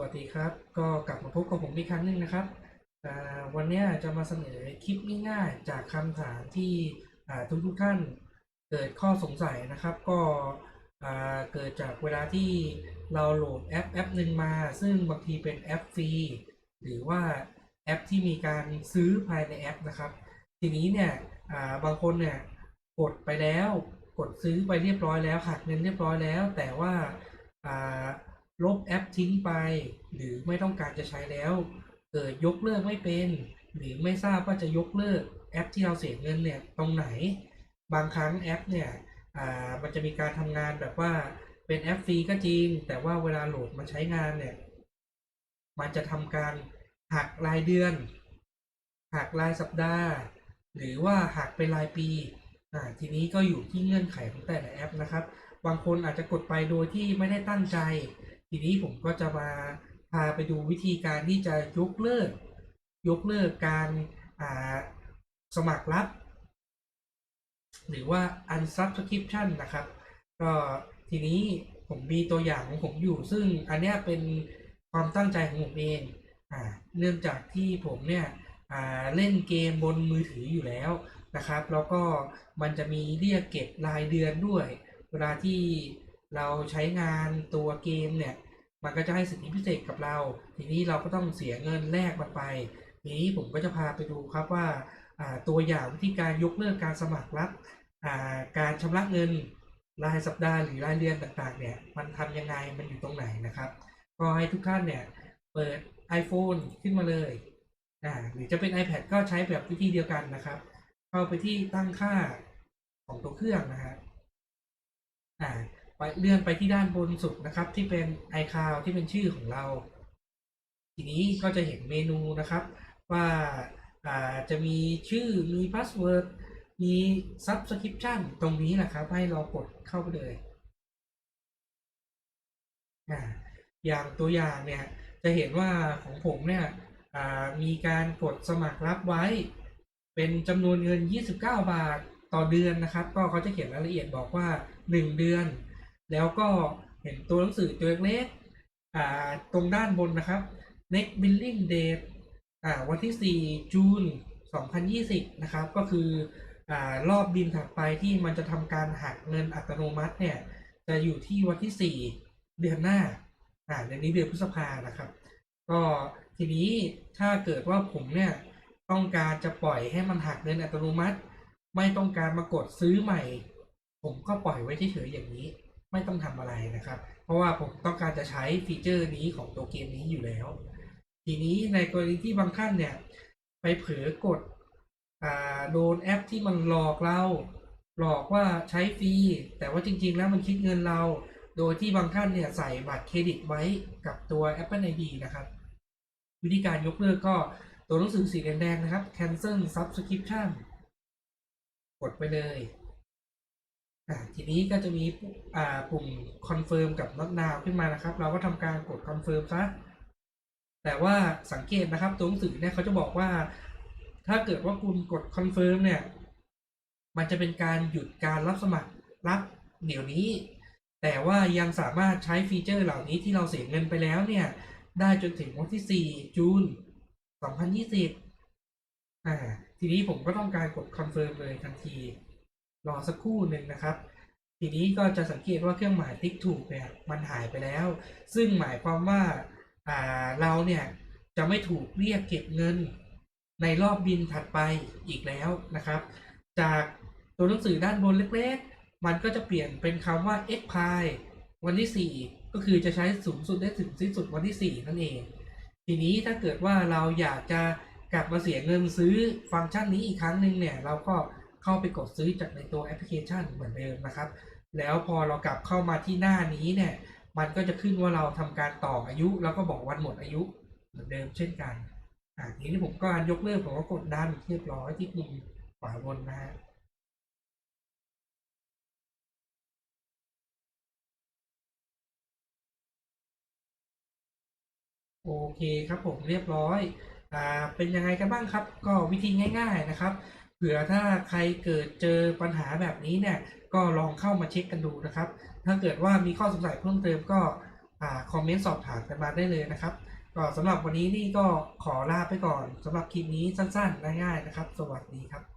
วัสดีครับ ก็กลับมาพบกับผมอีกครั้งหนึ่งนะครับ วันนี้จะมาเสนอคลิปง่ายๆจากคำถามที่ทุกๆท่านเกิดข้อสงสัยนะครับ ก็เกิดจากเวลาที่เราโหลดแอปแอปหนึ่งมา ซึ่งบางทีเป็นแอปฟรีหรือว่าแอปที่มีการซื้อภายในแอปนะครับ ทีนี้เนี่ยบางคนเนี่ยกดไปแล้ว กดซื้อไปเรียบร้อยแล้วหักเงินเรียบร้อยแล้ว แต่ว่า ลบแอปทิ้งไป หรือไม่ต้องการจะใช้แล้ว เกิดยกเลิกไม่เป็น หรือไม่ทราบว่าจะยกเลิกแอปที่เราเสียเงินเนี่ยตรงไหน บางครั้งแอปเนี่ยอ่ามันจะมีการทำงานแบบว่าเป็นแอปฟรีก็จริง แต่ว่าเวลาโหลดมาใช้งานเนี่ย มันจะทำการหักรายเดือน หักรายสัปดาห์ หรือว่าหักเป็นรายปีอ่าทีนี้ก็อยู่ที่เงื่อนไขของแต่ละแอปนะครับ บางคนอาจจะกดไปโดยที่ไม่ได้ตั้งใจ ทีนี้ผมก็จะมาพาไปดูวิธีการที่จะยกเลิก ยกเลิกการสมัครรับ หรือว่า unsubscription นะครับ ก็ทีนี้ผมมีตัวอย่างของผมอยู่ ซึ่งอันนี้เป็นความตั้งใจของผมเองอ่าเนื่องจากที่ผมเนี่ยเล่นเกมบนมือถืออยู่แล้วนะครับ แล้วก็มันจะมีเรียกเก็บรายเดือนด้วย เวลาที่เราใช้งานตัวเกมเนี่ย มันก็จะให้สิทธิพิเศษกับเรา ทีนี้เราก็ต้องเสียเงินแลกมันไป ทีนี้ผมก็จะพาไปดูครับว่าตัวอย่างวิธีการยกเลิกการสมัครรับการชำระเงินรายสัปดาห์หรือรายเดือนต่างๆเนี่ยมันทำยังไงมันอยู่ตรงไหนนะครับ ก็ให้ทุกท่านเนี่ยเปิด iPhone ขึ้นมาเลยอ่าหรือจะเป็น iPad ก็ใช้แบบวิธีเดียวกันนะครับ เข้าไปที่ตั้งค่าของตัวเครื่องนะฮะอ่า ไปเลื่อนไปที่ด้านบนสุดนะครับ ที่เป็น iCloud ที่เป็นชื่อของเรา ทีนี้ก็จะเห็นเมนูนะครับ ว่าาจะมีชื่อมีพาสเวิร์ดมี Subscription ตรงนี้นะครับ ให้เรากดเข้าไปเลยอ่าอย่างตัวอย่างเนี่ยจะเห็นว่าของผมเนี่ยมีการกดสมัครรับไว้ เป็นจำนวนเงิน 29 บาทต่อเดือนนะครับ ก็เขาจะเขียนรายละเอียดบอกว่า 1 เดือน แล้วก็เห็นตัวหนังสือตัวเล็กอ่าตรงด้านบนนะครับ next billing date อ่าวันที่ 4 จูน 2020 นะครับ ก็คืออ่ารอบบินถัดไปที่มันจะทำการหักเงินอัตโนมัติเนี่ย จะอยู่ที่วันที่ 4 เดือนหน้าอ่าเดือนนี้เดือนพฤษภานะครับ ก็ทีนี้ถ้าเกิดว่าผมเนี่ยต้องการจะปล่อยให้มันหักเงินอัตโนมัติ ไม่ต้องการมากดซื้อใหม่ ผมก็ปล่อยไว้เฉยๆอย่างนี้ ไม่ต้องทำอะไรนะครับ เพราะว่าผมต้องการจะใช้ฟีเจอร์นี้ของตัวเกมนี้อยู่แล้ว ทีนี้ในกรณีที่บางท่านเนี่ย ไปเผลอกดอโดนแอปที่มันหลอกเรา หลอกว่าใช้ฟรี แต่ว่าจริง ๆ แล้วมันคิดเงินเรา โดยที่บางท่านเนี่ยใส่บัตรเครดิตไว้กับตัว Apple ID นะครับ วิธีการยกเลิกก็ตัวหนังสือสีแดงๆนะครับ cancel subscription กดไปเลย อ่าทีนี้ก็จะมีปุ่มอ่าปุ่ม confirm กับ not now ขึ้นมานะครับ เราก็ทำการกด confirm ซะแต่ว่าสังเกตนะครับตัวหนังสือเนี่ยเขาจะบอกว่า ถ้าเกิดว่าคุณกด confirm เนี่ย มันจะเป็นการหยุดการรับสมัครรับเดี๋ยวนี้ แต่ว่ายังสามารถใช้ฟีเจอร์เหล่านี้ที่เราเสียเงินไปแล้วเนี่ย ได้จนถึงวันที่ 4 จูน 2020อ่าทีนี้ผมก็ต้องการกดคอนเฟิร์มเลยทันที รอสักครู่หนึ่งนะครับ ทีนี้ก็จะสังเกตว่าเครื่องหมายติ๊กถูกเนี่ยมันหายไปแล้ว ซึ่งหมายความว่าอ่าเราเนี่ยจะไม่ถูกเรียกเก็บเงินในรอบบินถัดไปอีกแล้วนะครับ จากตัวหนังสือด้านบนเล็กๆ มันก็จะเปลี่ยนเป็นคำว่า x p i วันที่ 4 ก็คือจะใช้สูงสุดได้ถึงสิ้นสุดวันที่ 4 นั่นเอง ทีนี้ถ้าเกิดว่าเราอยากจะกลับมาเสียเงินซื้อฟังก์ชันนี้อีกครั้งหนึ่งเนี่ย เราก็ เข้าไปกดซื้อจากในตัวแอปพลิเคชันเหมือนเดิมนะครับ แล้วพอเรากลับเข้ามาที่หน้านี้เนี่ยมันก็จะขึ้นว่าเราทำการต่ออายุ แล้วก็บอกวันหมดอายุเหมือนเดิมเช่นกันอ่าทีนี้ผมก็ยกเลิกผมก็กดดันเรียบร้อยที่ปุ่มขวาบนนะฮะโอเคครับผมเรียบร้อย อ่า เป็นยังไงกันบ้างครับ ก็วิธีง่าย ๆนะครับ ผื่อถ้าใครเกิดเจอปัญหาแบบนี้เนี่ยก็ลองเข้ามาเช็คกันดูนะครับ ถ้าเกิดว่ามีข้อสงสัยเพิ่มเติมก็คอมเมนต์สอบถามกันมาได้เลยนะครับ ก็สำหรับวันนี้นี่ก็ขอลาไปก่อนสำหรับคลิปนี้สั้นๆง่ายๆนะครับ สวัสดีครับ